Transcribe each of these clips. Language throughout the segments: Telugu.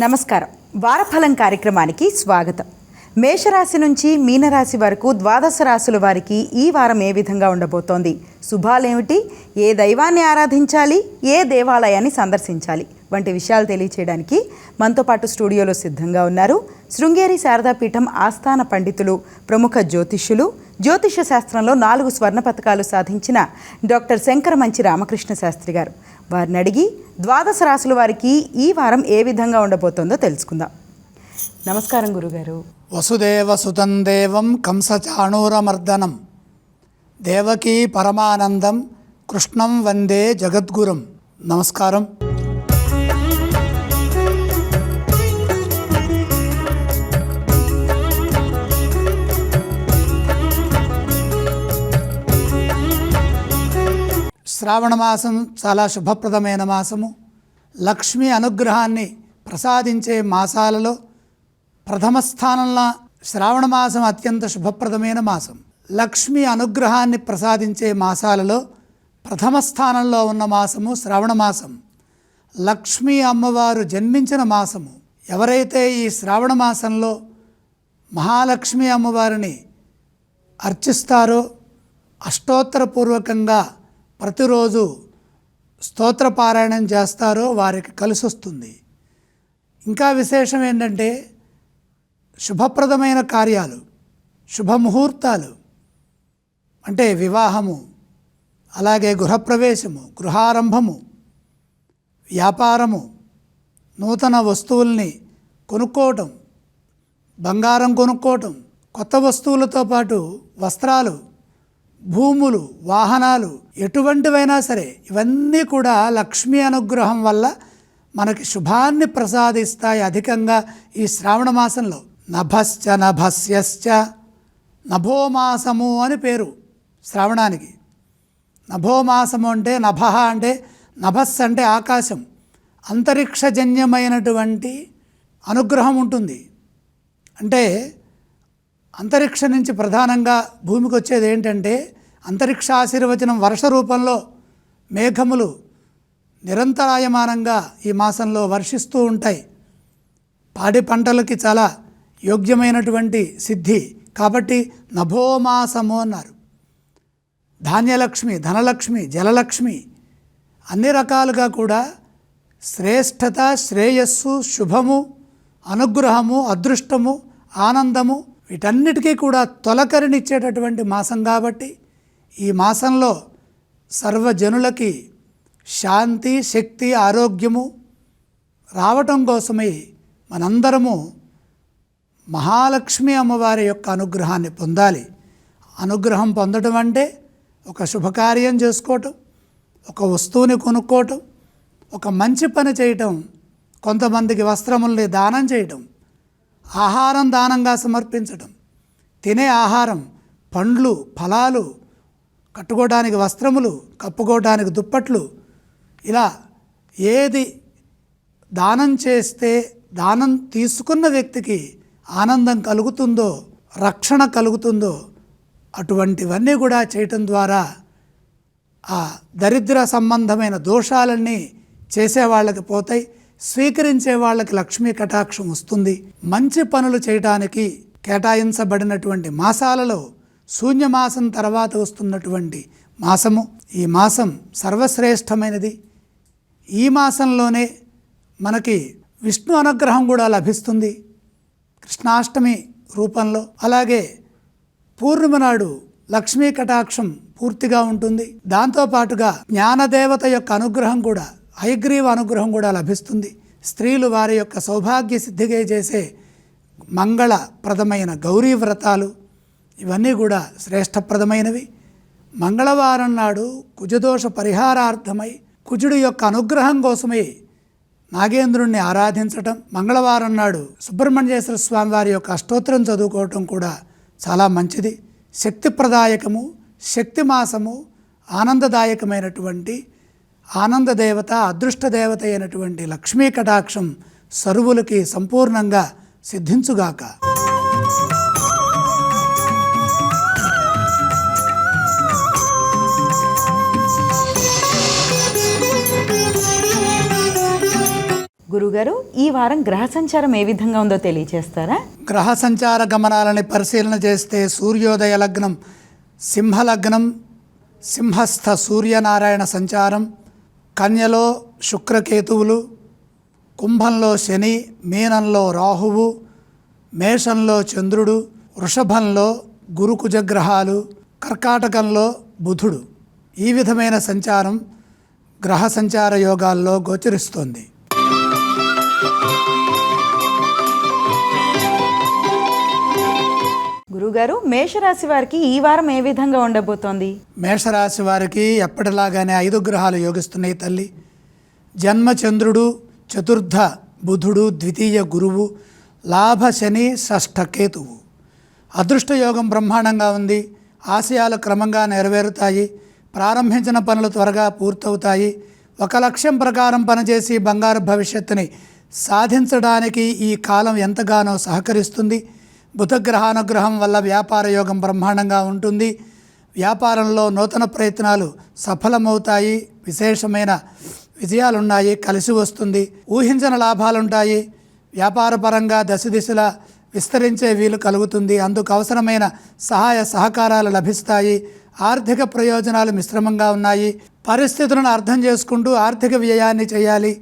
నమస్కారం. వారఫలం కార్యక్రమానికి స్వాగతం. మేషరాశి నుంచి మీనరాశి వరకు ద్వాదశ రాశుల వారికి ఈ వారం ఏ విధంగా ఉండబోతోంది? శుభాలేమిటి? ఏ దైవాన్ని ఆరాధించాలి? ఏ దేవాలయాన్ని సందర్శించాలి? వంటి విషయాలు తెలియచేయడానికి మనతో పాటు స్టూడియోలో సిద్ధంగా ఉన్నారు శృంగేరి శారదాపీఠం ఆస్థాన పండితులు ప్రముఖ జ్యోతిష్యులు. జ్యోతిష శాస్త్రంలో నాలుగు స్వర్ణ పథకాలు సాధించిన డాక్టర్ శంకర మంచి రామకృష్ణ శాస్త్రి గారు. వారిని అడిగి ద్వాదశ రాశుల వారికి ఈ వారం ఏ విధంగా ఉండబోతుందో తెలుసుకుందాం. నమస్కారం గురుగారు. వసుదేవ సుతం దేవం కంసచాణూరమర్దనం దేవకీ పరమానందం. కృష్ణం వందే జగద్గురం. నమస్కారం. శ్రావణ మాసం చాలా శుభప్రదమైన మాసము. లక్ష్మి అనుగ్రహాన్ని ప్రసాదించే మాసాలలో ప్రథమ స్థానంలో శ్రావణ మాసం అత్యంత శుభప్రదమైన మాసం. లక్ష్మి అనుగ్రహాన్ని ప్రసాదించే మాసాలలో ప్రథమ స్థానంలో ఉన్న మాసము శ్రావణ మాసం. లక్ష్మీ అమ్మవారు జన్మించిన మాసము. ఎవరైతే ఈ శ్రావణ మాసంలో మహాలక్ష్మి అమ్మవారిని అర్చిస్తారో అష్టోత్తరపూర్వకంగా ప్రతిరోజు స్తోత్రపారాయణం చేస్తారో వారికి కలిసి వస్తుంది ఇంకా విశేషం ఏంటంటే శుభప్రదమైన కార్యాలు శుభముహూర్తాలు అంటే వివాహము అలాగే గృహప్రవేశము గృహారంభము వ్యాపారము నూతన వస్తువుల్ని కొనుక్కోవటం బంగారం కొనుక్కోవటం కొత్త వస్తువులతో పాటు వస్త్రాలు భూములు వాహనాలు ఎటువంటివైనా సరే ఇవన్నీ కూడా లక్ష్మీ అనుగ్రహం వల్ల మనకి శుభాన్ని ప్రసాదిస్తాయి అధికంగా ఈ శ్రావణ మాసంలో. నభశ్చ నభస్యశ్చ నభోమాసము అని పేరు శ్రావణానికి. నభోమాసము అంటే నభ అంటే నభస్ అంటే ఆకాశం. అంతరిక్షజన్యమైనటువంటి అనుగ్రహం ఉంటుంది. అంటే అంతరిక్ష నుంచి ప్రధానంగా భూమికి వచ్చేది ఏంటంటే అంతరిక్ష ఆశీర్వచనం వర్ష రూపంలో మేఘములు నిరంతరాయమానంగా ఈ మాసంలో వర్షిస్తూ ఉంటాయి. పాడి పంటలకి చాలా యోగ్యమైనటువంటి సిద్ధి. కాబట్టి నభోమాసము అన్నారు. ధాన్యలక్ష్మి ధనలక్ష్మి జలలక్ష్మి అన్ని రకాలుగా కూడా శ్రేష్టత శ్రేయస్సు శుభము అనుగ్రహము అదృష్టము ఆనందము వీటన్నిటికీ కూడా తొలకరినిచ్చేటటువంటి మాసం కాబట్టి ఈ మాసంలో సర్వజనులకి శాంతి శక్తి ఆరోగ్యము రావటం కోసమై మనందరము మహాలక్ష్మి అమ్మవారి యొక్క అనుగ్రహాన్ని పొందాలి. అనుగ్రహం పొందడం అంటే ఒక శుభకార్యం చేసుకోవటం ఒక వస్తువుని కొనుక్కోవటం ఒక మంచి పని చేయటం కొంతమందికి వస్త్రముల్ని దానం చేయటం ఆహారం దానంగా సమర్పించటం తినే ఆహారం పండ్లు ఫలాలు కట్టుకోవడానికి వస్త్రములు కప్పుకోవడానికి దుప్పట్లు ఇలా ఏది దానం చేస్తే దానం తీసుకున్న వ్యక్తికి ఆనందం కలుగుతుందో రక్షణ కలుగుతుందో అటువంటివన్నీ కూడా చేయటం ద్వారా ఆ దరిద్ర సంబంధమైన దోషాలన్నీ చేసేవాళ్ళకి పోతాయి. స్వీకరించే వాళ్ళకి లక్ష్మీ కటాక్షం వస్తుంది. మంచి పనులు చేయటానికి కేటాయించబడినటువంటి మాసాలలో శూన్యమాసం తర్వాత వస్తున్నటువంటి మాసము. ఈ మాసం సర్వశ్రేష్టమైనది. ఈ మాసంలోనే మనకి విష్ణు అనుగ్రహం కూడా లభిస్తుంది. కృష్ణాష్టమి రూపంలో. అలాగే పూర్ణిమ నాడు లక్ష్మీ కటాక్షం పూర్తిగా ఉంటుంది. దాంతోపాటుగా జ్ఞానదేవత యొక్క అనుగ్రహం కూడా హయగ్రీవ అనుగ్రహం కూడా లభిస్తుంది. స్త్రీలు వారి యొక్క సౌభాగ్య సిద్ధిగా చేసే మంగళప్రదమైన గౌరీ వ్రతాలు ఇవన్నీ కూడా శ్రేష్టప్రదమైనవి. మంగళవారం నాడు కుజదోష పరిహారార్థమై కుజుడి యొక్క అనుగ్రహం కోసమై నాగేంద్రుణ్ణి ఆరాధించటం మంగళవారం నాడు సుబ్రహ్మణ్యేశ్వర స్వామి వారి యొక్క అష్టోత్తరం చదువుకోవటం కూడా చాలా మంచిది. శక్తిప్రదాయకము శక్తి మాసము ఆనందదాయకమైనటువంటి ఆనందదేవత అదృష్టదేవత అయినటువంటి లక్ష్మీ కటాక్షం సరువులకి సంపూర్ణంగా సిద్ధించుగాక. గారు ఈ వారం గ్రహ సంచారం ఏ విధంగా ఉందో తెలియచేస్తారా? గ్రహ సంచార గమనాలని పరిశీలన చేస్తే సూర్యోదయ లగ్నం సింహలగ్నం సింహస్థ సూర్యనారాయణ సంచారం కన్యలో శుక్రకేతువులు కుంభంలో శని మీనంలో రాహువు మేషంలో చంద్రుడు వృషభంలో గురుకుజగ్రహాలు కర్కాటకంలో బుధుడు. ఈ విధమైన సంచారం గ్రహ సంచార యోగాల్లో గోచరిస్తోంది. గురుగారు మేషరాశి వారికి ఈ వారం ఏ విధంగా ఉండబోతోంది? మేషరాశి వారికి ఎప్పటిలాగానే ఐదు గ్రహాలు యోగిస్తున్నాయి తల్లి. జన్మచంద్రుడు చతుర్థ బుధుడు ద్వితీయ గురువు లాభ శని షష్ఠ కేతువు. అదృష్ట యోగం బ్రహ్మాండంగా ఉంది. ఆశయాలు క్రమంగా నెరవేరుతాయి. ప్రారంభించిన పనులు త్వరగా పూర్తవుతాయి. ఒక లక్ష్యం ప్రకారం పనిచేసి బంగారు భవిష్యత్తుని సాధించడానికి ఈ కాలం ఎంతగానో సహకరిస్తుంది. బుధగ్రహానుగ్రహం వల్ల వ్యాపార యోగం బ్రహ్మాండంగా ఉంటుంది. వ్యాపారంలో నూతన ప్రయత్నాలు సఫలమవుతాయి. విశేషమైన విజయాలున్నాయి. కలిసి వస్తుంది. ఊహించిన లాభాలుంటాయి. వ్యాపారపరంగా దశ దిశల విస్తరించే వీలు కలుగుతుంది. అందుకు అవసరమైన సహాయ సహకారాలు లభిస్తాయి. ఆర్థిక ప్రయోజనాలు మిశ్రమంగా ఉన్నాయి. పరిస్థితులను అర్థం చేసుకుంటూ ఆర్థిక వ్యయాన్ని చేయాలి.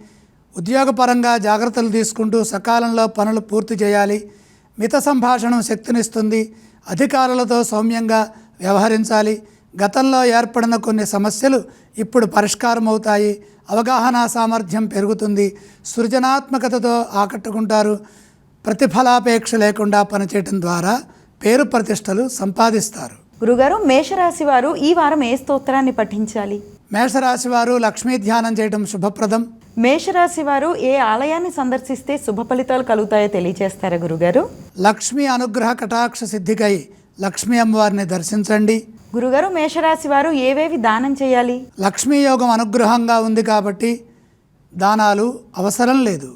ఉద్యోగపరంగా జాగ్రత్తలు తీసుకుంటూ సకాలంలో పనులు పూర్తి చేయాలి. మిత సంభాషణం శక్తినిస్తుంది. అధికారులతో సౌమ్యంగా వ్యవహరించాలి. గతంలో ఏర్పడిన కొన్ని సమస్యలు ఇప్పుడు పరిష్కారం అవుతాయి అవగాహన సామర్థ్యం పెరుగుతుంది. సృజనాత్మకతతో ఆకట్టుకుంటారు. ప్రతిఫలాపేక్ష లేకుండా పనిచేయటం ద్వారా పేరు ప్రతిష్టలు సంపాదిస్తారు. గురుగారు మేషరాశి వారు ఈ వారం ఏ స్తోత్రాన్ని పఠించాలి? మేషరాశి వారు లక్ష్మీ ధ్యానం చేయటం శుభప్రదం. మేషరాశి వారు ఏ ఆలయాన్ని సందర్శిస్తే శుభ ఫలితాలు కలుగుతాయో తెలియచేస్తారా గురుగారు? లక్ష్మీ అనుగ్రహ కటాక్ష సిద్ధికై లక్ష్మీ అమ్మవారిని దర్శించండి. గురుగారు మేషరాశి వారు ఏవేవి దానం చేయాలి? లక్ష్మీ యోగం అనుగ్రహంగా ఉంది కాబట్టి దానాలు అవసరం లేదు.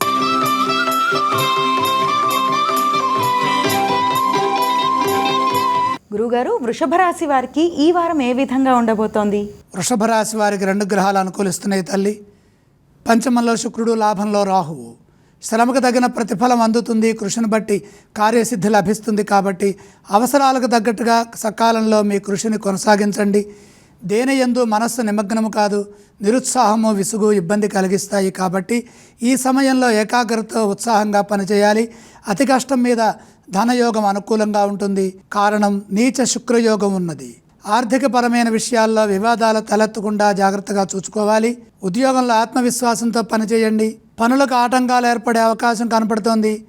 గురుగారు వృషభ రాశి వారికి ఈ వారం ఏ విధంగా ఉండబోతోంది? వృషభ రాశి వారికి రెండు గ్రహాలు అనుకూలిస్తున్నాయి తల్లి. పంచమంలో శుక్రుడు లాభంలో రాహువు. శ్రమకు తగిన ప్రతిఫలం అందుతుంది కృషిని బట్టి కార్యసిద్ధి లభిస్తుంది కాబట్టి అవసరాలకు తగ్గట్టుగా సకాలంలో మీ కృషిని కొనసాగించండి. దేని ఎందు మనస్సు నిమగ్నము కాదు నిరుత్సాహము విసుగు ఇబ్బంది కలిగిస్తాయి కాబట్టి ఈ సమయంలో ఏకాగ్రతతో ఉత్సాహంగా పనిచేయాలి. అతి కష్టం మీద ధనయోగం అనుకూలంగా ఉంటుంది. కారణం నీచ శుక్రయోగం ఉన్నది. ఆర్థికపరమైన విషయాల్లో వివాదాలు తలెత్తకుండా జాగ్రత్తగా చూసుకోవాలి. ఉద్యోగంలో ఆత్మవిశ్వాసంతో పనిచేయండి. పనులకు ఆటంకాలు ఏర్పడే అవకాశం కనపడుతోంది.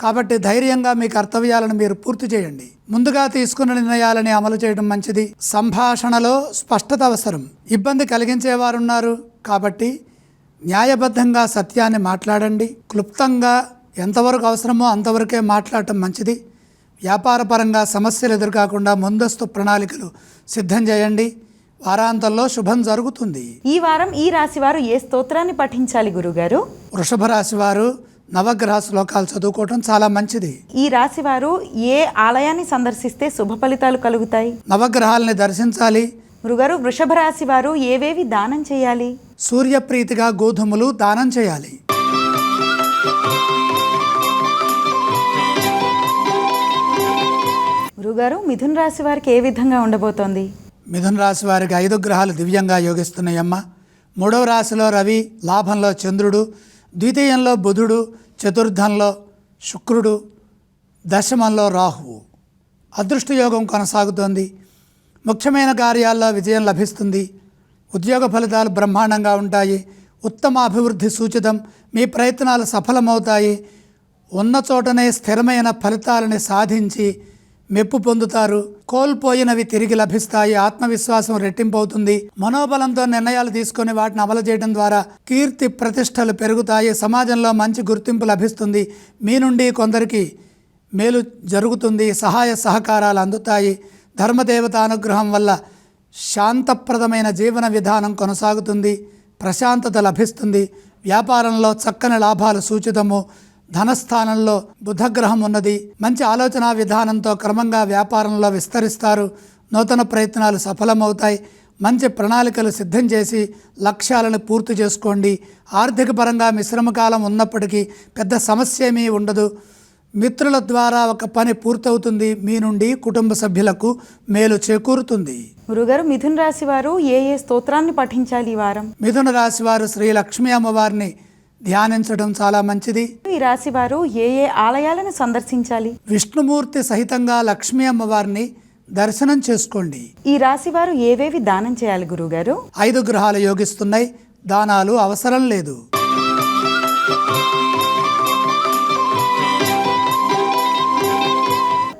కాబట్టి ధైర్యంగా మీ కర్తవ్యాలను మీరు పూర్తి చేయండి. ముందుగా తీసుకున్న నిర్ణయాలని అమలు చేయడం మంచిది. సంభాషణలో స్పష్టత అవసరం. ఇబ్బంది కలిగించేవారున్నారు. కాబట్టి న్యాయబద్ధంగా సత్యాన్ని మాట్లాడండి. క్లుప్తంగా ఎంతవరకు అవసరమో అంతవరకే మాట్లాడటం మంచిది. వ్యాపారపరంగా సమస్యలు ఎదురుకాకుండా ముందస్తు ప్రణాళికలు సిద్ధం చేయండి. వారాంతంలో శుభం జరుగుతుంది. ఈ వారం ఈ రాశి వారు ఏ స్తోత్రాన్ని పఠించాలి గురుగారు? వృషభ రాశి వారు నవగ్రహ శ్లోకాలు చదువుకోవటం చాలా మంచిది. ఈ రాశి వారు ఏ ఆలయాన్ని సందర్శిస్తే శుభ ఫలితాలు కలుగుతాయి? నవగ్రహాలని దర్శించాలి. గురుగారు వృషభ రాశి వారు ఏవేవి దానం చేయాలి? సూర్యప్రీతిగా గోధుమలు దానం చేయాలి. గురుగారు మిథున్ రాశి వారికి ఏ విధంగా ఉండబోతోంది? మిథున్ రాశి వారికి ఐదు గ్రహాలు దివ్యంగా యోగిస్తున్నాయమ్మ. మూడవ రాశిలో రవి లాభంలో చంద్రుడు ద్వితీయంలో బుధుడు చతుర్థంలో శుక్రుడు దశమంలో రాహువు. అదృష్టయోగం కొనసాగుతోంది. ముఖ్యమైన కార్యాల్లో విజయం లభిస్తుంది. ఉద్యోగ ఫలితాలు బ్రహ్మాండంగా ఉంటాయి. ఉత్తమ అభివృద్ధి సూచితం. మీ ప్రయత్నాలు సఫలమవుతాయి. ఉన్న చోటనే స్థిరమైన ఫలితాలని సాధించి మెప్పు పొందుతారు. కోల్పోయినవి తిరిగి లభిస్తాయి. ఆత్మవిశ్వాసం రెట్టింపు అవుతుంది మనోబలంతో నిర్ణయాలు తీసుకొని వాటిని అమలు చేయడం ద్వారా కీర్తి ప్రతిష్టలు పెరుగుతాయి. సమాజంలో మంచి గుర్తింపు లభిస్తుంది. మీ నుండి కొందరికి మేలు జరుగుతుంది. సహాయ సహకారాలు అందుతాయి. ధర్మదేవత అనుగ్రహం వల్ల శాంతప్రదమైన జీవన విధానం కొనసాగుతుంది. ప్రశాంతత లభిస్తుంది. వ్యాపారంలో చక్కని లాభాలు సూచితము. ధనస్థానంలో బుధగ్రహం ఉన్నది. మంచి ఆలోచన విధానంతో క్రమంగా వ్యాపారంలో విస్తరిస్తారు. నూతన ప్రయత్నాలు సఫలమవుతాయి. మంచి ప్రణాళికలు సిద్ధం చేసి లక్ష్యాలను పూర్తి చేసుకోండి. ఆర్థిక పరంగా మిశ్రమ కాలం ఉన్నప్పటికీ పెద్ద సమస్య ఏమీ ఉండదు. మిత్రుల ద్వారా ఒక పని పూర్తవుతుంది. మీ నుండి కుటుంబ సభ్యులకు మేలు చేకూరుతుంది. గురుగారు మిథున్ రాశి వారు ఏ ఏ స్తోత్రాన్ని పఠించాలి ఈ వారం? మిథున రాశి వారు శ్రీ లక్ష్మీ అమ్మవారిని ధ్యానించడం చాలా మంచిది. ఈ రాశి వారు ఏ ఏ ఆలయాలను సందర్శించాలి? విష్ణుమూర్తి సహితంగా లక్ష్మీ అమ్మవారిని దర్శనం చేసుకోండి. ఈ రాశి వారు ఏవేవి దానం చేయాలి గురుగారు ఐదు గ్రహాలు యోగిస్తున్నాయి. దానాలు అవసరం లేదు.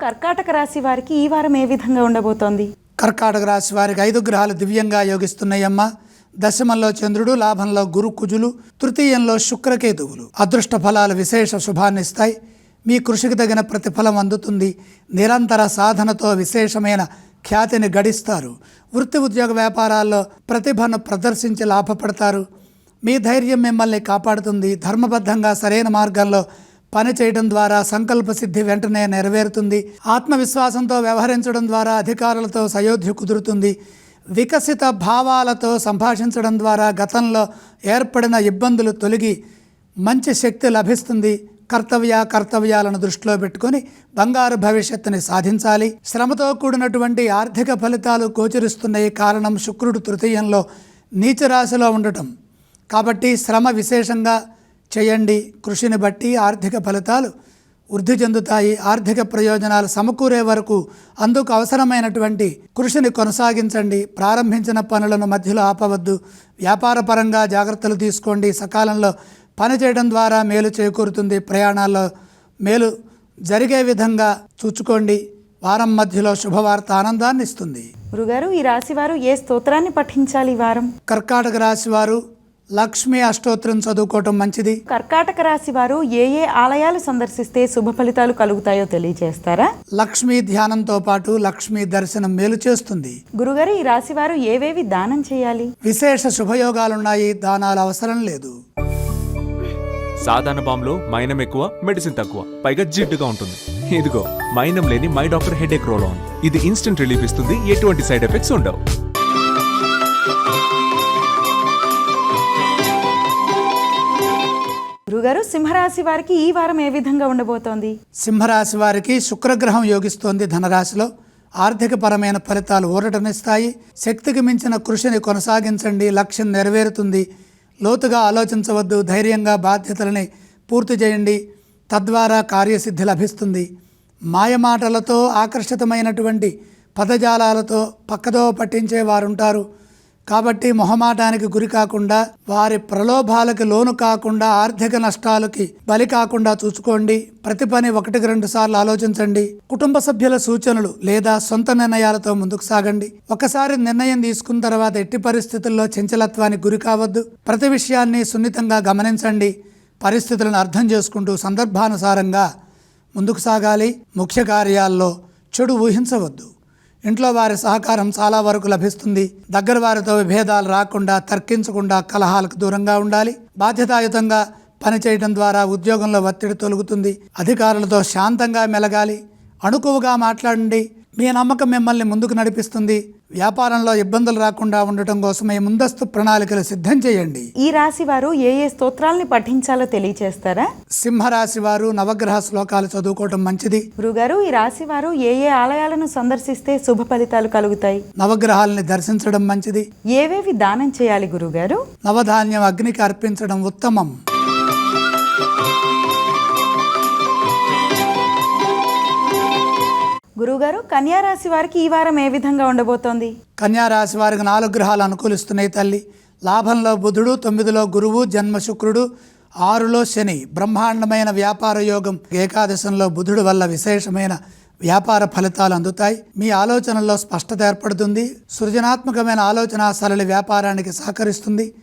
కర్కాటక రాశి వారికి ఈ వారం ఏ విధంగా ఉండబోతోంది? కర్కాటక రాశి వారికి ఐదు గ్రహాలు దివ్యంగా యోగిస్తున్నాయమ్మ. దశమంలో చంద్రుడు లాభంలో గురు కుజులు తృతీయంలో శుక్రకేతువులు. అదృష్ట ఫలాలు విశేష శుభాన్నిస్తాయి మీ కృషికి తగిన ప్రతిఫలం అందుతుంది. నిరంతర సాధనతో విశేషమైన ఖ్యాతిని గడిస్తారు. వృత్తి ఉద్యోగ వ్యాపారాల్లో ప్రతిభను ప్రదర్శించి లాభపడతారు. మీ ధైర్యం మిమ్మల్ని కాపాడుతుంది. ధర్మబద్ధంగా సరైన మార్గంలో పని చేయడం ద్వారా సంకల్ప సిద్ధి వెంటనే నెరవేరుతుంది. ఆత్మవిశ్వాసంతో వ్యవహరించడం ద్వారా అధికారులతో సయోధ్య కుదురుతుంది. వికసిత భావాలతో సంభాషించడం ద్వారా గతంలో ఏర్పడిన ఇబ్బందులు తొలగి మంచి శక్తి లభిస్తుంది. కర్తవ్య కర్తవ్యాలను దృష్టిలో పెట్టుకొని బంగారు భవిష్యత్తుని సాధించాలి. శ్రమతో కూడినటువంటి ఆర్థిక ఫలితాలు గోచరిస్తున్నాయి కారణం శుక్రుడు తృతీయంలో నీచరాశిలో ఉండటం. కాబట్టి శ్రమ విశేషంగా చేయండి. కృషిని బట్టి ఆర్థిక ఫలితాలు వృద్ధి చెందుతాయి ఆర్థిక ప్రయోజనాలు సమకూరే వరకు అందుకు అవసరమైనటువంటి కృషిని కొనసాగించండి. ప్రారంభించిన పనులను మధ్యలో ఆపవద్దు. వ్యాపారపరంగా జాగ్రత్తలు తీసుకోండి. సకాలంలో పని చేయడం ద్వారా మేలు చేకూరుతుంది. ప్రయాణాల్లో మేలు జరిగే విధంగా చూచుకోండి. వారం మధ్యలో శుభవార్త ఆనందాన్ని ఇస్తుంది గురుగారు ఈ రాశి వారు ఏ స్తోత్రాన్ని పఠించాలి వారం? కర్కాటక రాశి వారు లక్ష్మీ అష్టోత్తరం చదువుకోవటం మంచిది? కర్కాటక రాశి వారు ఏ ఏ ఆలయాలు సందర్శిస్తే శుభ ఫలితాలు కలుగుతాయో తెలియజేస్తారా? లక్ష్మీ ధ్యానంతో పాటు లక్ష్మీ దర్శనం మేలు చేస్తుంది. గురుగారు ఈ రాశి వారు ఏవేవి దానం చేయాలి? విశేష శుభయోగాలున్నాయి దానాలు అవసరం లేదు. సాధారణ బాంబులో మైనం ఎక్కువ మెడిసిన్ తక్కువ పైగా జిడ్డుగా ఉంటుంది. ఇదిగో మైనం లేని my doctor headache roll on. ఇది ఇన్స్టెంట్ రిలీఫ్ ఇస్తుంది ఎటువంటి సైడ్ ఎఫెక్ట్స్ ఉండవు. గురుగారు సింహరాశి వారికి ఈ వారం ఏ విధంగా ఉండబోతోంది? సింహరాశి వారికి శుక్రగ్రహం యోగిస్తోంది ధనరాశిలో. ఆర్థికపరమైన ఫలితాలు ఊరటనిస్తాయి. శక్తికి మించిన కృషిని కొనసాగించండి లక్ష్యం నెరవేరుతుంది. లోతుగా ఆలోచించవద్దు ధైర్యంగా బాధ్యతలని పూర్తి చేయండి. తద్వారా కార్యసిద్ధి లభిస్తుంది. మాయమాటలతో ఆకర్షితమైనటువంటి పదజాలాలతో పక్కదో పట్టించే వారుంటారు. కాబట్టి మొహమాటానికి గురి కాకుండా వారి ప్రలోభాలకు లోను కాకుండా ఆర్థిక నష్టాలకి బలి కాకుండా చూసుకోండి. ప్రతి పని ఒకటికి రెండు సార్లు ఆలోచించండి. కుటుంబ సభ్యుల సూచనలు లేదా సొంత నిర్ణయాలతో ముందుకు సాగండి. ఒకసారి నిర్ణయం తీసుకున్న తర్వాత ఎట్టి పరిస్థితుల్లో చంచలత్వానికి గురి కావద్దు. ప్రతి విషయాన్ని సున్నితంగా గమనించండి. పరిస్థితులను అర్థం చేసుకుంటూ సందర్భానుసారంగా ముందుకు సాగాలి. ముఖ్య కార్యాల్లో చెడు ఊహించవద్దు. ఇంట్లో వారి సహకారం చాలా వరకు లభిస్తుంది. దగ్గర వారితో విభేదాలు రాకుండా తర్కించకుండా కలహాలకు దూరంగా ఉండాలి. బాధ్యతాయుతంగా పనిచేయడం ద్వారా ఉద్యోగంలో ఒత్తిడి తొలుగుతుంది. అధికారులతో శాంతంగా మెలగాలి. అణుకువగా మాట్లాడండి. మీ నమ్మకం మిమ్మల్ని ముందుకు నడిపిస్తుంది. వ్యాపారంలో ఇబ్బందులు రాకుండా ఉండటం కోసమే ముందస్తు ప్రణాళికలు సిద్ధం చేయండి. ఈ రాశి వారు ఏ ఏ స్తోత్రాల్ని పఠించాలో తెలియజేస్తారా సింహరాశి వారు నవగ్రహ శ్లోకాలు చదువుకోవటం మంచిది. గురుగారు ఈ రాశి వారు ఏ ఏ ఆలయాలను సందర్శిస్తే శుభ ఫలితాలు కలుగుతాయి? నవగ్రహాలని దర్శించడం మంచిది. ఏవేవి దానం చేయాలి గురుగారు? నవధాన్యం అగ్నికి అర్పించడం ఉత్తమం. గురుగారు కన్యారాశి వారికి ఈ వారం ఏ విధంగా ఉండబోతోంది? కన్యారాశి వారికి నాలుగు గ్రహాలు అనుకూలిస్తున్నాయి తల్లి. లాభంలో బుధుడు తొమ్మిదిలో గురువు జన్మ శుక్రుడు ఆరులో శని. బ్రహ్మాండమైన వ్యాపార యోగం ఏకాదశంలో బుధుడు వల్ల విశేషమైన వ్యాపార ఫలితాలు అందుతాయి. మీ ఆలోచనల్లో స్పష్టత ఏర్పడుతుంది. సృజనాత్మకమైన ఆలోచన సరళి వ్యాపారానికి సహకరిస్తుంది.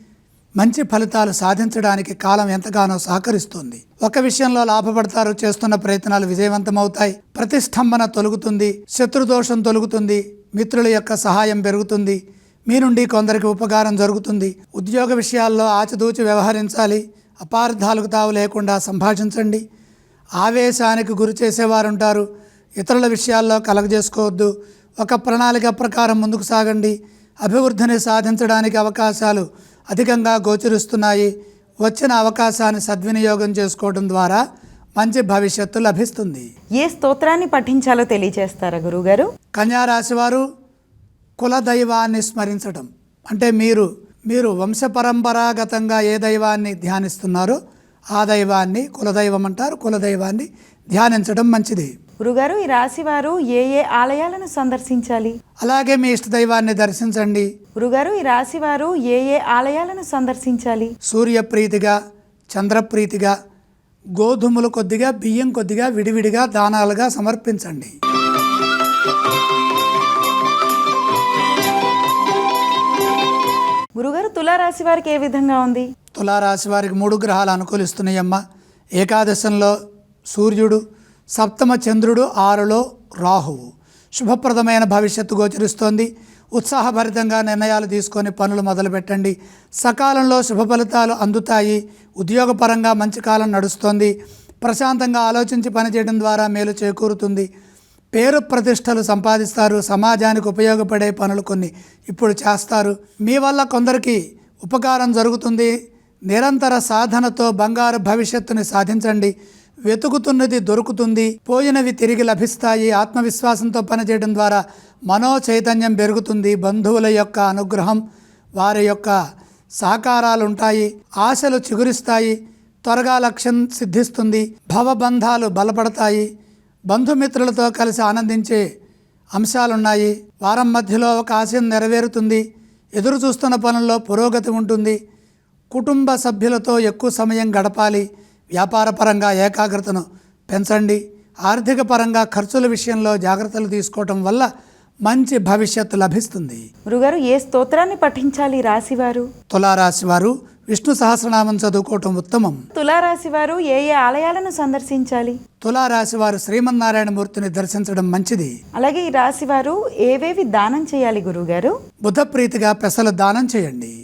మంచి ఫలితాలు సాధించడానికి కాలం ఎంతగానో సహకరిస్తుంది. ఒక విషయంలో లాభపడతారు చేస్తున్న ప్రయత్నాలు విజయవంతమవుతాయి. ప్రతిష్టంభన తొలుగుతుంది శత్రుదోషం తొలుగుతుంది మిత్రుల యొక్క సహాయం పెరుగుతుంది. మీ నుండి కొందరికి ఉపకారం జరుగుతుంది. ఉద్యోగ విషయాల్లో ఆచితూచి వ్యవహరించాలి. అపార్థాలకు తావు లేకుండా సంభాషించండి. ఆవేశానికి గురి చేసేవారుంటారు. ఇతరుల విషయాల్లో కలగజేసుకోవద్దు. ఒక ప్రణాళిక ప్రకారం ముందుకు సాగండి. అభివృద్ధిని సాధించడానికి అవకాశాలు అధికంగా గోచరిస్తున్నాయి. వచ్చిన అవకాశాన్ని సద్వినియోగం చేసుకోవడం ద్వారా మంచి భవిష్యత్తు లభిస్తుంది. ఏ స్తోత్రాన్ని పఠించాలో తెలియజేస్తారా గురుగారు? కన్యా రాశివారు కుల దైవాన్ని స్మరించడం అంటే మీరు మీరు వంశపరంపరాగతంగా ఏ దైవాన్ని ధ్యానిస్తున్నారో ఆ దైవాన్ని కులదైవం అంటారు. కులదైవాన్ని ధ్యానించడం మంచిది. గురుగారు ఈ రాశి వారు ఏ ఏ ఆలయాలను సందర్శించాలి? అలాగే మీ ఇష్ట దైవాన్ని దర్శించండి. గురుగారు ఈ రాశి వారు ఏ ఏ ఆలయాలను సందర్శించాలి? సూర్యప్రీతిగా చంద్రప్రీతిగా గోధుమలు కొద్దిగా బియ్యం కొద్దిగా విడివిడిగా దానాలుగా సమర్పించండి. గురుగారు తులారాశి వారికి ఏ విధంగా ఉంది? తులారాశి వారికి మూడు గ్రహాలు అనుకూలిస్తున్నాయమ్మ. ఏకాదశంలో సూర్యుడు సప్తమ చంద్రుడు ఆరులో రాహువు. శుభప్రదమైన భవిష్యత్తు గోచరిస్తోంది. ఉత్సాహభరితంగా నిర్ణయాలు తీసుకొని పనులు మొదలుపెట్టండి. సకాలంలో శుభ ఫలితాలు అందుతాయి. ఉద్యోగపరంగా మంచి కాలం నడుస్తోంది. ప్రశాంతంగా ఆలోచించి పనిచేయడం ద్వారా మేలు చేకూరుతుంది. పేరు ప్రతిష్టలు సంపాదిస్తారు. సమాజానికి ఉపయోగపడే పనులు కొన్ని ఇప్పుడు చేస్తారు. మీ వల్ల కొందరికి ఉపకారం జరుగుతుంది. నిరంతర సాధనతో బంగారు భవిష్యత్తుని సాధించండి. వెతుకుతున్నది దొరుకుతుంది పోయినవి తిరిగి లభిస్తాయి. ఆత్మవిశ్వాసంతో పనిచేయడం ద్వారా మనో చైతన్యం పెరుగుతుంది. బంధువుల యొక్క అనుగ్రహం వారి యొక్క సహకారాలు ఉంటాయి ఆశలు చిగురిస్తాయి. త్వరగా లక్ష్యం సిద్ధిస్తుంది. భవబంధాలు బలపడతాయి. బంధుమిత్రులతో కలిసి ఆనందించే అంశాలున్నాయి. వారం మధ్యలో ఒక ఆశయం నెరవేరుతుంది. ఎదురు చూస్తున్న పనుల్లో పురోగతి ఉంటుంది. కుటుంబ సభ్యులతో ఎక్కువ సమయం గడపాలి. వ్యాపారపరంగా ఏకాగ్రతను పెంచండి. ఆర్థిక పరంగా ఖర్చుల విషయంలో జాగ్రత్తలు తీసుకోవటం వల్ల మంచి భవిష్యత్తు లభిస్తుంది. గురుగారు ఏ స్తోత్రాన్ని పఠించాలి ఈ రాశి వారు తులారాశి వారు విష్ణు సహస్రనామం చదువుకోవటం ఉత్తమం. తులారాశి వారు ఏ ఏ ఆలయాలను సందర్శించాలి? తులారాశి వారు శ్రీమన్నారాయణమూర్తిని దర్శించడం మంచిది. అలాగే ఈ రాశి వారు ఏవేవి దానం చేయాలి గురుగారు? బుధప్రీతిగా పెసలు దానం చేయండి.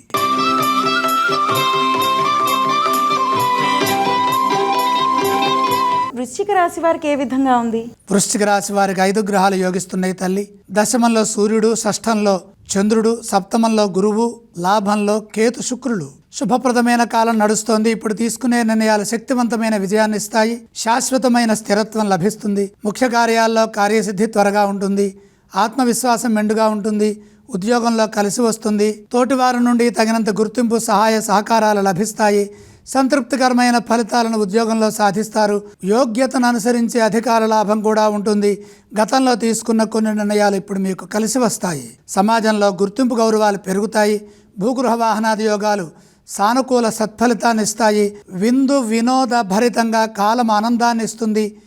వృశ్చిక రాశి వారికి ఏ విధంగా ఉంది? వృశ్చిక రాశి వారికి ఐదు గ్రహాలు యోగిస్తున్నాయి తల్లి. దశమంలో సూర్యుడు షష్ఠంలో చంద్రుడు సప్తమంలో గురువు లాభంలో కేతు శుక్రులు. శుభప్రదమైన కాలం నడుస్తోంది. ఇప్పుడు తీసుకునే నిర్ణయాలు శక్తివంతమైన విజయాన్ని ఇస్తాయి. శాశ్వతమైన స్థిరత్వం లభిస్తుంది. ముఖ్య కార్యాల్లో కార్యసిద్ధి త్వరగా ఉంటుంది. ఆత్మవిశ్వాసం మెండుగా ఉంటుంది. ఉద్యోగంలో కలిసి వస్తుంది. తోటివారి నుండి తగినంత గుర్తింపు సహాయ సహకారాలు లభిస్తాయి. సంతృప్తికరమైన ఫలితాలను ఉద్యోగంలో సాధిస్తారు. యోగ్యతను అనుసరించి అధికార లాభం కూడా ఉంటుంది. గతంలో తీసుకున్న కొన్ని నిర్ణయాలు ఇప్పుడు మీకు కలిసి వస్తాయి. సమాజంలో గుర్తింపు గౌరవాలు పెరుగుతాయి. భూగృహ వాహనాది యోగాలు సానుకూల సత్ఫలితాన్ని ఇస్తాయి. విందు వినోద భరితంగా కాలం ఆనందాన్ని ఇస్తుంది.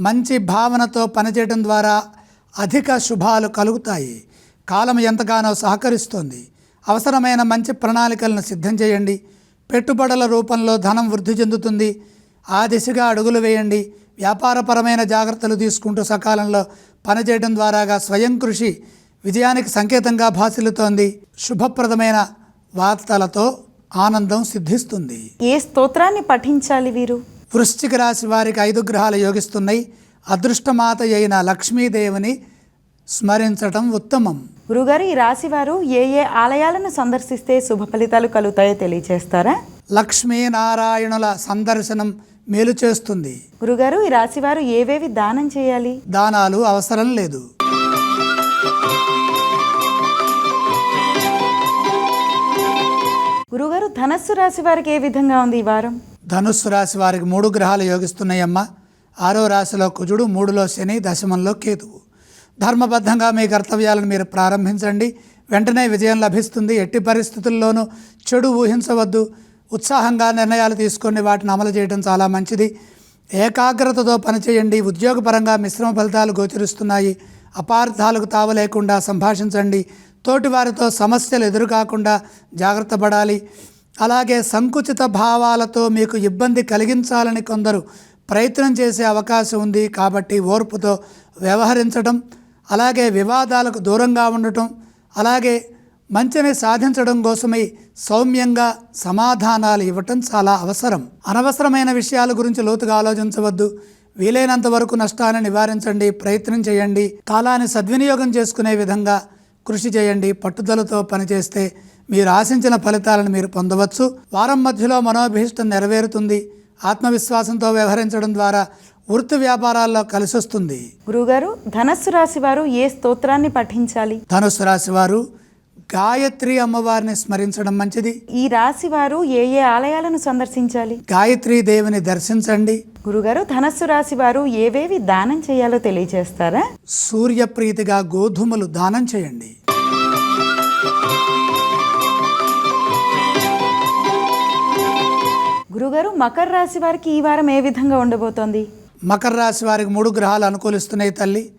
మంచి భావనతో పనిచేయడం ద్వారా అధిక శుభాలు కలుగుతాయి. కాలం ఎంతగానో సహకరిస్తుంది. అవసరమైన మంచి ప్రణాళికలను సిద్ధం చేయండి. పెట్టుబడుల రూపంలో ధనం వృద్ధి చెందుతుంది. ఆ దిశగా అడుగులు వేయండి. వ్యాపారపరమైన జాగ్రత్తలు తీసుకుంటూ సకాలంలో పనిచేయడం ద్వారాగా స్వయం కృషి విజయానికి సంకేతంగా భాసిల్లుతోంది. శుభప్రదమైన వార్తలతో ఆనందం సిద్ధిస్తుంది. ఏ స్తోత్రాన్ని పఠించాలి వీరు? వృశ్చిక రాశి వారికి ఐదు గ్రహాలు యోగిస్తున్నాయి. అదృష్టమాత అయిన లక్ష్మీదేవిని స్మరించటం ఉత్తమం. గురుగారు ఈ రాశి వారు ఏ ఏ ఆలయాలను సందర్శిస్తే శుభ ఫలితాలు కలుగుతాయో తెలియజేస్తారా లక్ష్మీనారాయణుల సందర్శనం మేలు చేస్తుంది. గురుగారు ఈ రాశి వారు ఏవేవి దానం చేయాలి? దానాలు అవసరం లేదు. గురుగారు ధనస్సు రాశి వారికి ఏ విధంగా ఉంది ఈ వారం? ధనుస్సు రాశి వారికి మూడు గ్రహాలు యోగిస్తున్నాయమ్మా. ఆరో రాశిలో కుజుడు మూడులో శని దశమంలో కేతువు. ధర్మబద్ధంగా మీ కర్తవ్యాలను మీరు ప్రారంభించండి. వెంటనే విజయం లభిస్తుంది. ఎట్టి పరిస్థితుల్లోనూ చెడు ఊహించవద్దు. ఉత్సాహంగా నిర్ణయాలు తీసుకొని వాటిని అమలు చేయడం చాలా మంచిది. ఏకాగ్రతతో పనిచేయండి. ఉద్యోగపరంగా మిశ్రమ ఫలితాలు గోచరిస్తున్నాయి. అపార్థాలకు తావు లేకుండా సంభాషించండి. తోటివారితో సమస్యలు ఎదురుకాకుండా జాగ్రత్త పడాలి. అలాగే సంకుచిత భావాలతో మీకు ఇబ్బంది కలిగించాలని కొందరు ప్రయత్నం చేసే అవకాశం ఉంది కాబట్టి ఓర్పుతో వ్యవహరించడం అలాగే వివాదాలకు దూరంగా ఉండటం అలాగే మంచిని సాధించడం కోసమై సౌమ్యంగా సమాధానాలు ఇవ్వటం చాలా అవసరం. అనవసరమైన విషయాల గురించి లోతుగా ఆలోచించవద్దు. వీలైనంత వరకు నష్టాన్ని నివారించండి ప్రయత్నం చేయండి కాలాన్ని సద్వినియోగం చేసుకునే విధంగా కృషి చేయండి పట్టుదలతో పనిచేస్తే మీరు ఆశించిన ఫలితాలను మీరు పొందవచ్చు. వారం మధ్యలో మనోభీష్టం నెరవేరుతుంది. ఆత్మవిశ్వాసంతో వ్యవహరించడం ద్వారా వృత్తి వ్యాపారాల్లో కలిసొస్తుంది. గురుగారు ధనస్సు రాశి వారు ఏ స్తోత్రాన్ని పఠించాలి? ధనుసు రాశి వారు గాయత్రి అమ్మవారిని స్మరించడం మంచిది. ఈ రాశి వారు ఏ ఏ ఆలయాలను సందర్శించాలి? గాయత్రీ దేవిని దర్శించండి. గురుగారు ధనస్సు రాశి వారు ఏవేవి దానం చేయాలో తెలియజేస్తారా? సూర్యప్రీతిగా గోధుమలు దానం చేయండి. గురుగారు మకర రాశి వారికి ఈ వారం ఏ విధంగా ఉండబోతోంది? మకర రాశి వారికి మూడు గ్రహాలు అనుకూలిస్తున్నాయి తల్లి.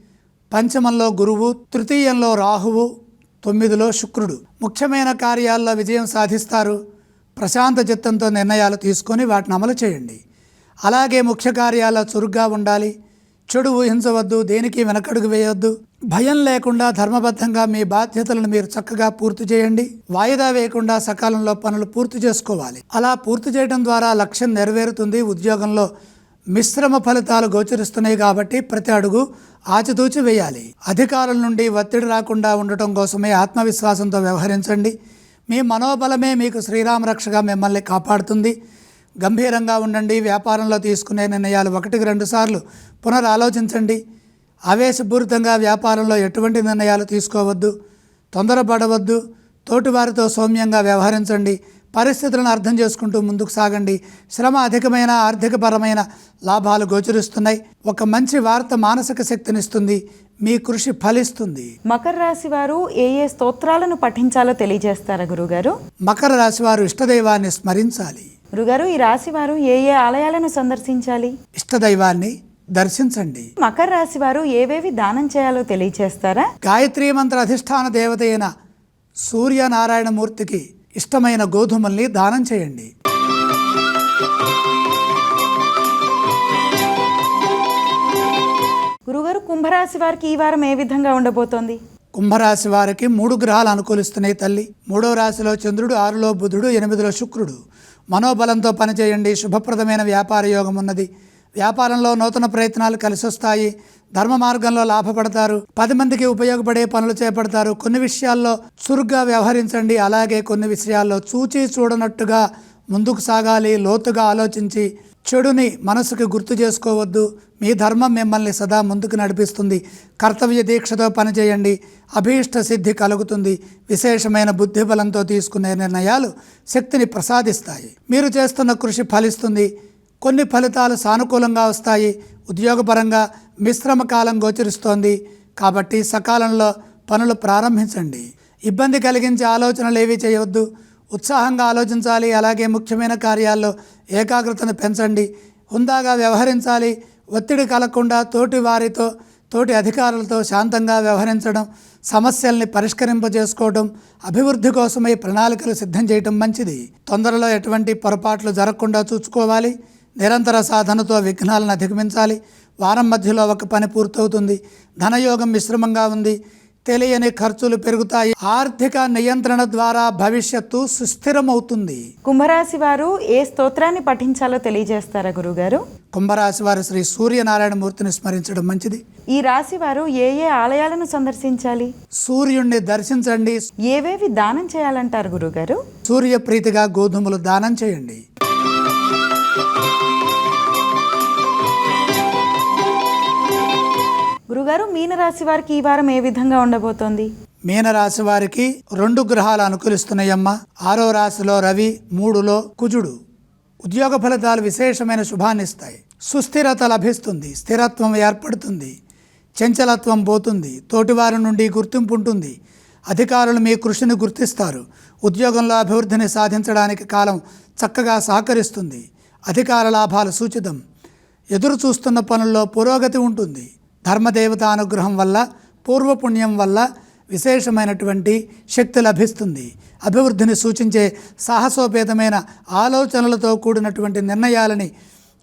పంచమంలో గురువు తృతీయంలో రాహువు తొమ్మిదిలో శుక్రుడు. ముఖ్యమైన కార్యాల్లో విజయం సాధిస్తారు. ప్రశాంత చిత్తంతో నిర్ణయాలు తీసుకొని వాటిని అమలు చేయండి. అలాగే ముఖ్య కార్యాల్లో చురుగ్గా ఉండాలి. చెడు ఊహించవద్దు దేనికి వెనకడుగు వేయొద్దు. భయం లేకుండా ధర్మబద్ధంగా మీ బాధ్యతలను మీరు చక్కగా పూర్తి చేయండి. వాయిదా వేయకుండా సకాలంలో పనులు పూర్తి చేసుకోవాలి. అలా పూర్తి చేయడం ద్వారా లక్ష్యం నెరవేరుతుంది. ఉద్యోగంలో మిశ్రమ ఫలితాలు గోచరిస్తున్నాయి కాబట్టి ప్రతి అడుగు ఆచితూచి వేయాలి. అధికారుల నుండి ఒత్తిడి రాకుండా ఉండటం కోసమే ఆత్మవిశ్వాసంతో వ్యవహరించండి. మీ మనోబలమే మీకు శ్రీరామ రక్షగా మిమ్మల్ని కాపాడుతుంది. గంభీరంగా ఉండండి. వ్యాపారంలో తీసుకునే నిర్ణయాలు ఒకటికి రెండు సార్లు పునరాలోచించండి. ఆవేశపూరితంగా వ్యాపారంలో ఎటువంటి నిర్ణయాలు తీసుకోవద్దు. తొందరపడవద్దు. తోటివారితో సౌమ్యంగా వ్యవహరించండి. పరిస్థితులను అర్థం చేసుకుంటూ ముందుకు సాగండి. శ్రమ అధికమైన ఆర్థికపరమైన లాభాలు గోచరిస్తున్నాయి. ఒక మంచి వార్త మానసిక శక్తినిస్తుంది. మీ కృషి ఫలిస్తుంది. మకర రాశి వారు ఏ ఏ స్తోత్రాలను పఠించాలో తెలియజేస్తారా గురుగారు? మకర రాశి వారు ఇష్టదైవాన్ని స్మరించాలి. గురుగారు ఈ రాశి వారు ఏ ఏ ఆలయాలను సందర్శించాలి? ఇష్టదైవాన్ని దర్శించండి. మకర రాశి వారు ఏవేవి దానం చేయాలో తెలియజేస్తారా? గాయత్రీ మంత్ర అధిష్టాన దేవత అయిన సూర్యనారాయణమూర్తికి ఇష్టమైన గోధుమల్ని దానం చేయండి. గురుగారు కుంభరాశి వారికి ఈ వారం ఏ విధంగా ఉండబోతోంది? కుంభరాశి వారికి మూడు గ్రహాలు అనుకూలిస్తున్నాయి తల్లి. మూడో రాశిలో చంద్రుడు ఆరులో బుధుడు ఎనిమిదిలో శుక్రుడు. మనోబలంతో పనిచేయండి. శుభప్రదమైన వ్యాపార యోగం ఉన్నది. వ్యాపారంలో నూతన ప్రయత్నాలు కలిసి వస్తాయి ధర్మ మార్గంలో లాభపడతారు పది మందికి ఉపయోగపడే పనులు చేపడతారు. కొన్ని విషయాల్లో చురుగ్గా వ్యవహరించండి. అలాగే కొన్ని విషయాల్లో చూచి చూడనట్టుగా ముందుకు సాగాలి లోతుగా ఆలోచించి చెడుని మనసుకు గుర్తు చేసుకోవద్దు. మీ ధర్మం మిమ్మల్ని సదా ముందుకు నడిపిస్తుంది. కర్తవ్య దీక్షతో పనిచేయండి. అభీష్ట సిద్ధి కలుగుతుంది. విశేషమైన బుద్ధి బలంతో తీసుకునే నిర్ణయాలు శక్తిని ప్రసాదిస్తాయి. మీరు చేస్తున్న కృషి ఫలిస్తుంది. కొన్ని ఫలితాలు సానుకూలంగా వస్తాయి. ఉద్యోగపరంగా మిశ్రమ కాలం గోచరిస్తోంది. కాబట్టి సకాలంలో పనులు ప్రారంభించండి. ఇబ్బంది కలిగించే ఆలోచనలు ఏవి చేయవద్దు. ఉత్సాహంగా ఆలోచించాలి. అలాగే ముఖ్యమైన కార్యాల్లో ఏకాగ్రతను పెంచండి. హుందాగా వ్యవహరించాలి. ఒత్తిడి కలగకుండా తోటి వారితో తోటి అధికారులతో శాంతంగా వ్యవహరించడం సమస్యల్ని పరిష్కరింపజేసుకోవడం అభివృద్ధి కోసమై ప్రణాళికలు సిద్ధం చేయడం మంచిది. తొందరలో ఎటువంటి పొరపాట్లు జరగకుండా చూసుకోవాలి. నిరంతర సాధనతో విఘ్నాలను అధిగమించాలి. వారం మధ్యలో ఒక పని పూర్తవుతుంది. ధనయోగం మిశ్రమంగా ఉంది. తెలియని ఖర్చులు పెరుగుతాయి. ఆర్థిక నియంత్రణ ద్వారా భవిష్యత్తు సుస్థిరమవుతుంది. కుంభరాశి వారు ఏ స్తోత్రాన్ని పఠించాలో తెలియజేస్తారా గురుగారు? కుంభరాశి వారు శ్రీ సూర్యనారాయణ మూర్తిని స్మరించడం మంచిది. ఈ రాశి వారు ఏ ఏ ఆలయాలను సందర్శించాలి? సూర్యుణ్ణి దర్శించండి. ఏవేవి దానం చేయాలంటారు గురుగారు? సూర్యప్రీతిగా గోధుమలు దానం చేయండి. గారు మీనరాశి వారికి ఈ వారం ఏ విధంగా ఉండబోతోంది? మీనరాశి వారికి రెండు గ్రహాలు అనుకూలిస్తున్నాయమ్మా. ఆరో రాశిలో రవి మూడులో కుజుడు. ఉద్యోగ ఫలితాలు విశేషమైన శుభాన్నిస్తాయి సుస్థిరత లభిస్తుంది స్థిరత్వం ఏర్పడుతుంది చంచలత్వం పోతుంది తోటివారి నుండి గుర్తింపు ఉంటుంది అధికారులు మీ కృషిని గుర్తిస్తారు ఉద్యోగంలో అభివృద్ధిని సాధించడానికి కాలం చక్కగా సహకరిస్తుంది అధికార లాభాలు సూచితం ఎదురు చూస్తున్న పనుల్లో పురోగతి ఉంటుంది ధర్మదేవత అనుగ్రహం వల్ల పూర్వపుణ్యం వల్ల విశేషమైనటువంటి శక్తి లభిస్తుంది. అభివృద్ధిని సూచించే సాహసోపేతమైన ఆలోచనలతో కూడినటువంటి నిర్ణయాలని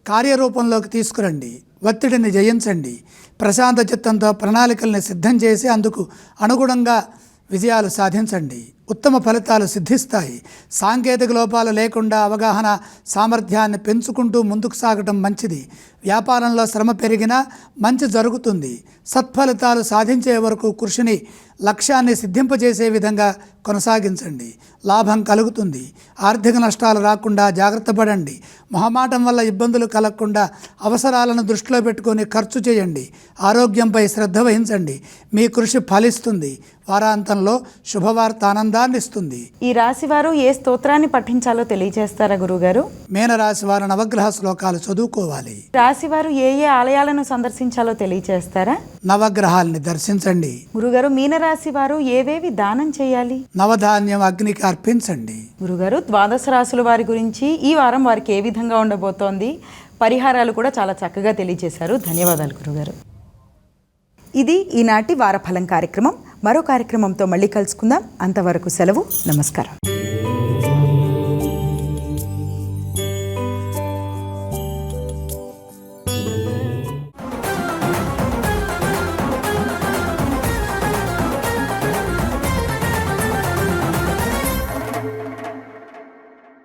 కార్యరూపంలోకి తీసుకురండి. ఒత్తిడిని జయించండి. ప్రశాంత చిత్తంతో ప్రణాళికల్ని సిద్ధం చేసి అందుకు అనుగుణంగా విజయాలు సాధించండి. ఉత్తమ ఫలితాలు సిద్ధిస్తాయి. సాంకేతిక లోపాలు లేకుండా అవగాహన సామర్థ్యాన్ని పెంచుకుంటూ ముందుకు సాగటం మంచిది. వ్యాపారంలో శ్రమ పెరిగినా మంచి జరుగుతుంది. సత్ఫలితాలు సాధించే వరకు కృషిని లక్ష్యాన్ని సిద్ధింపజేసే విధంగా కొనసాగించండి. లాభం కలుగుతుంది. ఆర్థిక నష్టాలు రాకుండా జాగ్రత్త పడండి. మొహమాటం వల్ల ఇబ్బందులు కలగకుండా అవసరాలను దృష్టిలో పెట్టుకొని ఖర్చు చేయండి. ఆరోగ్యంపై శ్రద్ధ వహించండి. మీ కృషి ఫలిస్తుంది. వారాంతంలో శుభవార్త ఆనందాన్ని ఇస్తుంది. ఈ రాశి వారు ఏ స్తోత్రాన్ని పఠించాలో తెలియజేస్తారా గురుగారు? మీనరాశి వారు నవగ్రహ శ్లోకాలు చదువుకోవాలి. రాశి వారు ఏ ఏ ఆలయాలను సందర్శించాలో తెలియజేస్తారా? నవగ్రహాల్ని దర్శించండి. గురుగారు మీనరాశి వారు ఏవేవి దానం చేయాలి? నవధాన్యం అగ్నికి అర్పించండి. గురుగారు ద్వాదశ రాశుల వారి గురించి ఈ వారం వారికి ఏ విధంగా ఉండబోతోంది? పరిహారాలు కూడా చాలా చక్కగా తెలియజేశారు. ధన్యవాదాలు గురుగారు. ఇది ఈనాటి వారఫలం కార్యక్రమం. మరో కార్యక్రమంతో మళ్ళీ కలుసుకుందాం. అంతవరకు సెలవు. నమస్కారం.